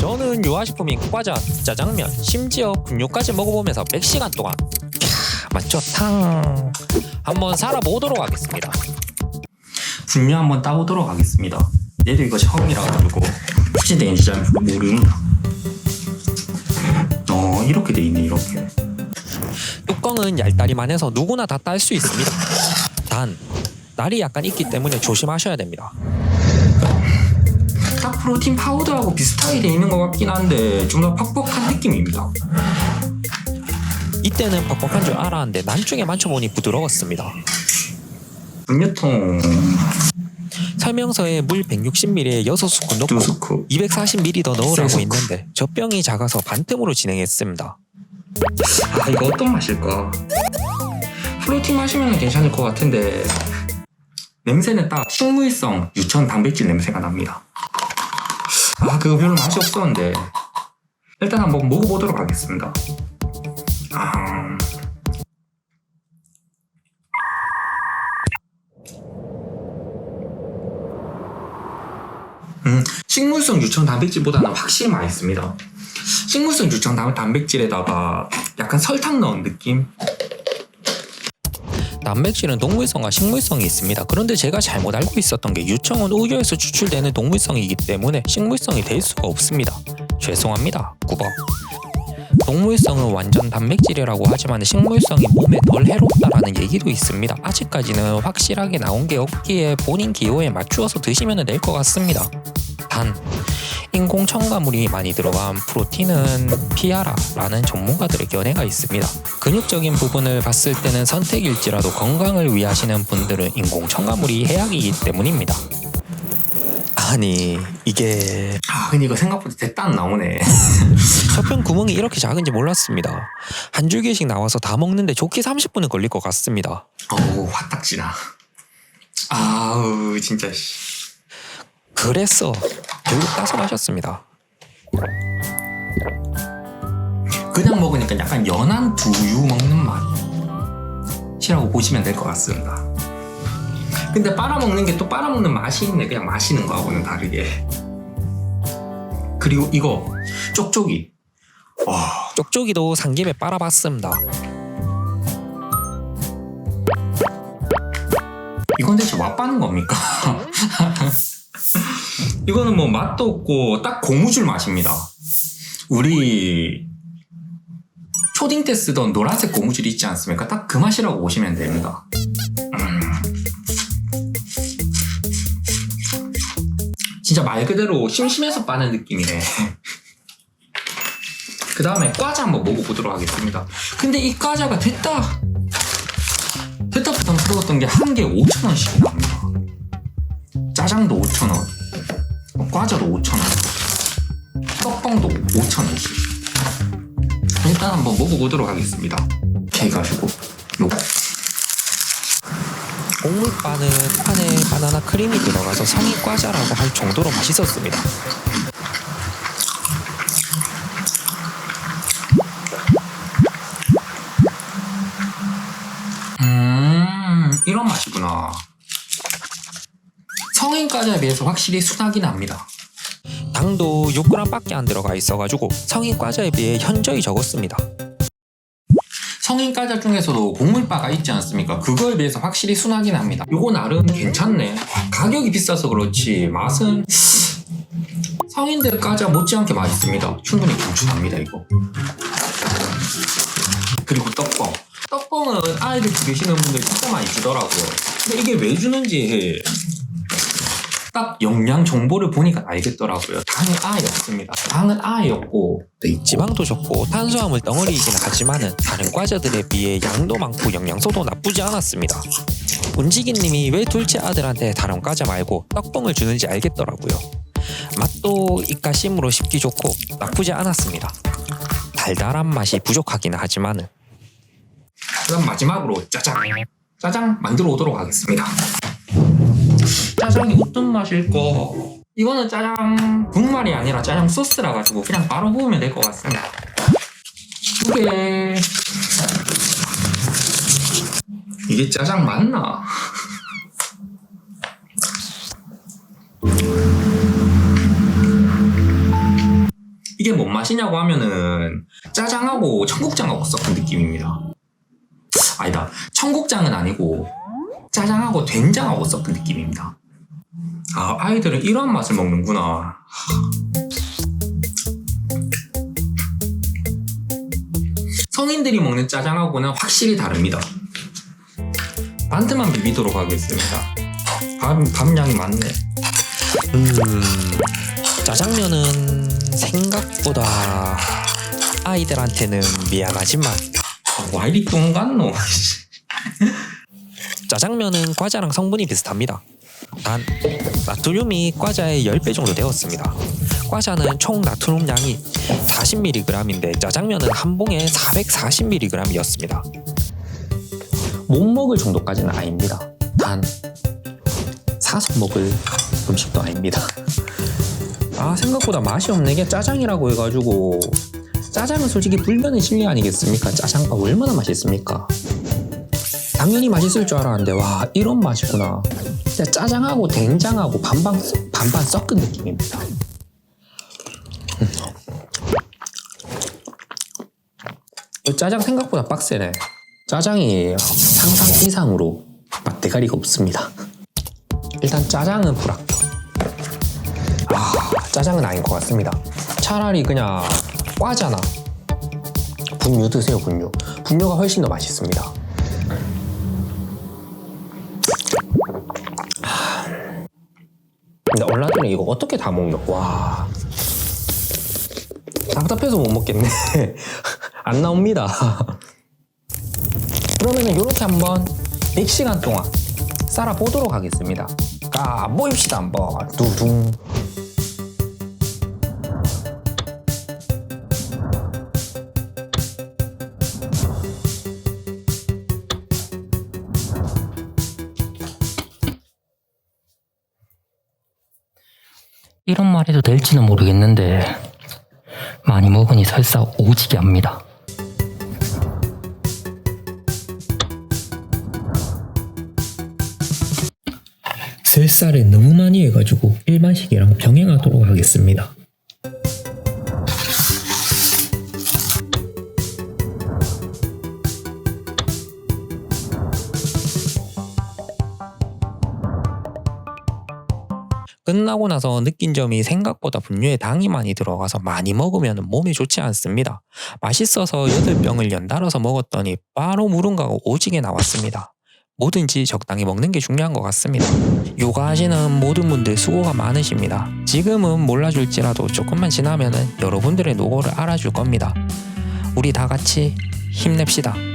저는 유아식품인 과자, 짜장면, 심지어 분유까지 먹어보면서 100시간 동안 캬, 맞죠? 탕 한번 살아보도록 하겠습니다. 분유 한번 따보도록 하겠습니다. 얘도 이거 처음이라 가지고 혹시 되는지 잘 모릅니다. 어 이렇게 돼 있네 이렇게. 뚜껑은 얇다리만 해서 누구나 다 딸 수 있습니다. 단 날이 약간 있기 때문에 조심하셔야 됩니다. 딱 프로틴 파우더하고 비슷하게 돼 있는 것 같긴 한데 좀 더 퍽퍽한 느낌입니다. 이때는 퍽퍽한 줄 알았는데 나중에 만져보니 부드러웠습니다. 분유통 설명서에 물 160ml에 6스푼 넣고 두 스쿱. 240ml 더 넣으라고 세 스푼. 있는데 저 병이 작아서 반틈으로 진행했습니다. 아 이거 어떤 맛일까? 프로틴 마시면 괜찮을 것 같은데 냄새는 딱 식물성 유천 단백질 냄새가 납니다. 아 그거 별로 맛이 없었는데 일단 한번 먹어보도록 하겠습니다. 아... 음, 식물성 유천 단백질보다는 확실히 맛있습니다. 식물성 유청 단- 단백질에다가 약간 설탕 넣은 느낌? 단백질은 동물성과 식물성이 있습니다. 그런데 제가 잘못 알고 있었던 게 유청은 우유에서 추출되는 동물성이기 때문에 식물성이 될 수가 없습니다. 죄송합니다. 구버. 동물성은 완전 단백질이라고 하지만 식물성이 몸에 덜 해롭다라는 얘기도 있습니다. 아직까지는 확실하게 나온 게 없기에 본인 기호에 맞추어서 드시면 될 것 같습니다. 단 인공 첨가물이 많이 들어간 프로틴은 피하라라는 전문가들의 견해가 있습니다. 근육적인 부분을 봤을 때는 선택일지라도 건강을 위하시는 분들은 인공 첨가물이 해악이기 때문입니다. 아니 이게 아 근데 이거 생각보다 안 나오네 젖병 구멍이 이렇게 작은지 몰랐습니다. 한 줄기씩 나와서 다 먹는데 좋게 30분은 걸릴 것 같습니다. 어우 화딱지나 아우 진짜 씨. 그래서 결국 따서 마셨습니다. 그냥 먹으니까 약간 연한 두유 먹는 맛이라고 보시면 될 것 같습니다 근데 빨아먹는 게 또 빨아먹는 맛이 있네 그냥 마시는 거하고는 다르게 그리고 이거 쪽쪽이 와 쪽쪽이도 삼김에 빨아봤습니다. 이건 대체 맛빠는 겁니까? 이거는 뭐 맛도 없고 딱 고무줄 맛입니다. 우리 초딩 때 쓰던 노란색 고무줄 있지 않습니까? 딱 그 맛이라고 보시면 됩니다. 음. 진짜 말 그대로 심심해서 빠는 느낌이네. 그 다음에 과자 한번 먹어보도록 하겠습니다. 근데 이 과자가 됐다 됐다 부담스러웠던 게 한 개 5천원씩 나옵니다. 짜장도 5천원, 과자도 5천원, 떡볶도 5천원씩. 일단 한번 먹어보도록 하겠습니다. 이렇게 해가지고 요거 곡물바는 안에 바나나 크림이 들어가서 성인 과자라고 할 정도로 맛있었습니다. 음 이런 맛이구나. 성인 과자에 비해서 확실히 순하긴 합니다. 당도 6g밖에 안 들어가 있어가지고 성인 과자에 비해 현저히 적었습니다. 성인 과자 중에서도 곡물바가 있지 않습니까? 그거에 비해서 확실히 순하긴 합니다. 요거 나름 괜찮네. 가격이 비싸서 그렇지 맛은 성인들 과자 못지않게 맛있습니다. 충분히 강추합니다 이거. 그리고 떡뻥. 떡뻥은 아이들 기르시는 분들 진짜 많이 주더라고요. 근데 이게 왜 주는지 딱 영양 정보를 보니까 알겠더라고요. 당이 아예 없습니다. 당은 아예 없고 네, 지방도 적고 탄수화물 덩어리이긴 하지만은 다른 과자들에 비해 양도 많고 영양소도 나쁘지 않았습니다. 운지기님이 왜 둘째 아들한테 다른 과자 말고 떡봉을 주는지 알겠더라고요. 맛도 입가심으로 씹기 좋고 나쁘지 않았습니다. 달달한 맛이 부족하긴 하지만은 그럼 마지막으로 짜장 짜장 만들어 오도록 하겠습니다 짜장이 어떤 맛일까 이거는 짜장 국말이 아니라 짜장 소스라 가지고 그냥 바로 부으면 될 것 같습니다 두 개 이게 짜장 맞나? 이게 뭔 맛이냐고 하면은 짜장하고 청국장하고 섞은 느낌입니다. 아니다. 청국장은 아니고 짜장하고 된장하고 섞은 느낌입니다. 아, 아이들은 이런 맛을 먹는구나. 성인들이 먹는 짜장하고는 확실히 다릅니다. 반트만 비비도록 하겠습니다. 밥, 밥량이 많네. 음, 짜장면은 생각보다 아이들한테는 미안하지만 아, 와 이리 뚱 같노? 짜장면은 과자랑 성분이 비슷합니다. 단 나트륨이 과자의 10배 정도 되었습니다. 과자는 총 나트륨 양이 40mg인데 짜장면은 한 봉에 440mg이었습니다. 못 먹을 정도까지는 아닙니다. 단 사서 먹을 음식도 아닙니다. 아 생각보다 맛이 없네. 이게 짜장이라고 해가지고 짜장은 솔직히 불면의 진리 아니겠습니까? 짜장밥 얼마나 맛있습니까? 당연히 맛있을 줄 알았는데 와 이런 맛이구나. 진짜 짜장하고 된장하고 반반 반반 섞은 느낌입니다. 음. 이 짜장 생각보다 빡세네. 짜장이 상상 이상으로 맛 대가리가 없습니다. 일단 짜장은 불합격. 아 짜장은 아닌 것 같습니다. 차라리 그냥 과자나 분유 드세요 분유. 분유가 훨씬 더 맛있습니다. 얼라들은 이거 어떻게 다 먹노? 와 답답해서 못 먹겠네. 안 나옵니다. 그러면은 이렇게 한번 100시간 동안 쌀아 보도록 하겠습니다. 까 모입시다 한번 두둥. 이런 말 해도 될지는 모르겠는데 많이 먹으니 설사 오지게 합니다. 설사를 너무 많이 해가지고 일반식이랑 병행하도록 하겠습니다. 끝나고 나서 느낀 점이 생각보다 분유에 당이 많이 들어가서 많이 먹으면 몸에 좋지 않습니다. 맛있어서 8병을 연달아서 먹었더니 바로 무른가가 오지게 나왔습니다. 뭐든지 적당히 먹는 게 중요한 것 같습니다. 요가하시는 모든 분들 수고가 많으십니다. 지금은 몰라줄지라도 조금만 지나면은 여러분들의 노고를 알아줄 겁니다. 우리 다 같이 힘냅시다.